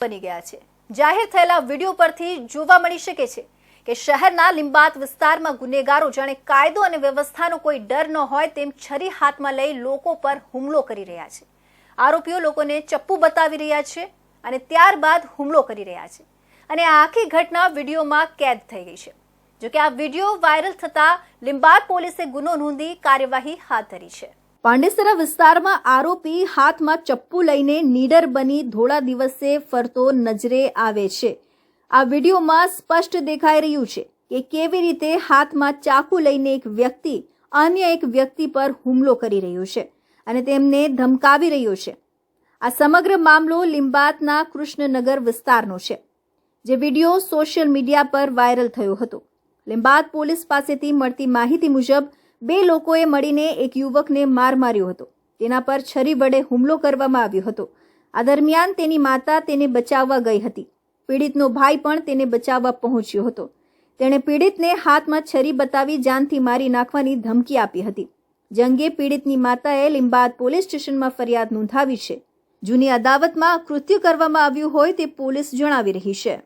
બની ગયા છે. જાહેર થયેલા વીડિયો પરથી જોવા મળી શકે છે કે શહેરના લિંબાત વિસ્તારમાં ગુનેગારો જાણે કાયદો અને વ્યવસ્થાનો કોઈ ડર ન હોય તેમ છરી હાથમાં લઈ લોકો પર હુમલો કરી રહ્યા છે. આરોપીઓ લોકોને ચપ્પુ બતાવી રહ્યા છે અને ત્યારબાદ હુમલો કરી રહ્યા છે. અને આ આખી ઘટના વિડીયોમાં કેદ થઈ ગઈ છે. જોકે આ વીડિયો વાયરલ થતા લિંબાત પોલીસે ગુનો નોંધી કાર્યવાહી હાથ ધરી છે. પાંડેસરા વિસ્તારમાં આરોપી હાથમાં ચપ્પુ લઈને નીડર બની ધોળા દિવસે ફરતો નજરે આવે છે. આ વિડીયોમાં સ્પષ્ટ દેખાઈ રહ્યું છે કે કેવી રીતે હાથમાં ચાકુ લઈને એક વ્યક્તિ અન્ય એક વ્યક્તિ પર હુમલો કરી રહ્યો છે અને તેમને ધમકાવી રહ્યો છે. આ સમગ્ર મામલો લિંબાતના કૃષ્ણનગર વિસ્તારનો છે, જે વીડિયો સોશિયલ મીડિયા પર વાયરલ થયો હતો. લિંબાત પોલીસ પાસેથી મળતી માહિતી મુજબ બે લોકોએ મળીને એક યુવકને માર માર્યો હતો. તેના પર છરી વડે હુમલો કરવામાં આવ્યો હતો. આ દરમિયાન તેની માતા તેને બચાવવા ગઈ હતી. પીડિતનો ભાઈ પણ તેને બચાવવા પહોંચ્યો હતો. તેણે પીડિતને હાથમાં છરી બતાવી જાનથી મારી નાખવાની ધમકી આપી હતી. જંગે પીડિતની માતાએ લિંબાદ પોલીસ સ્ટેશનમાં ફરિયાદ નોંધાવી છે. જૂની અદાવતમાં કૃત્ય કરવામાં આવ્યું હોય તે પોલીસ જણાવી રહી છે.